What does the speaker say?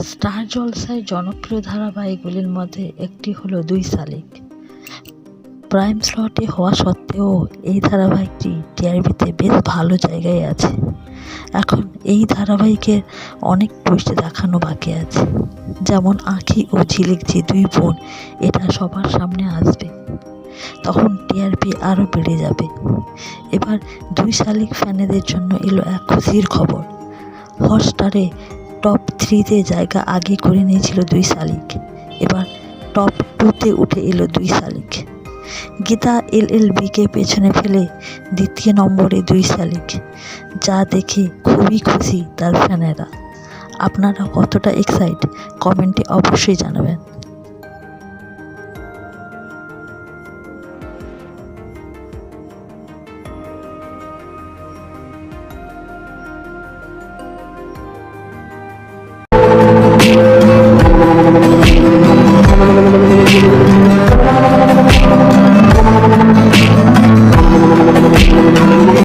Star জলসায় জনপ্রিয় ধারাবাহিকগুলির মধ্যে একটি হলো দুই শালিক। প্রাইম স্লটে হওয়া সত্ত্বেও এই ধারাবাহিকটি টিআরপিতে বেশ ভালো জায়গায় আছে। এখন এই ধারাবাহিকের অনেক টুইস্ট দেখানো বাকি আছে। যেমন আঁখি ও ঝিলিক যে দুই বোন, এটা সবার সামনে আসবে। তখন টিআরপি আরও বেড়ে যাবে। এবার দুই শালিক ফ্যানেদের জন্য এলো এক খুশির খবর। হটস্টারে থ্রিতে জায়গা আগে করে নিয়েছিল দুই শালিক। এবার টপ টুতে উঠে এলো দুই শালিক। গীতা এল এল বিকে পেছনে ফেলে দ্বিতীয় নম্বরে দুই শালিক। যা দেখে খুবই খুশি তার ফ্যানেরা। আপনারা কতটা এক্সাইট কমেন্টে অবশ্যই জানাবেন।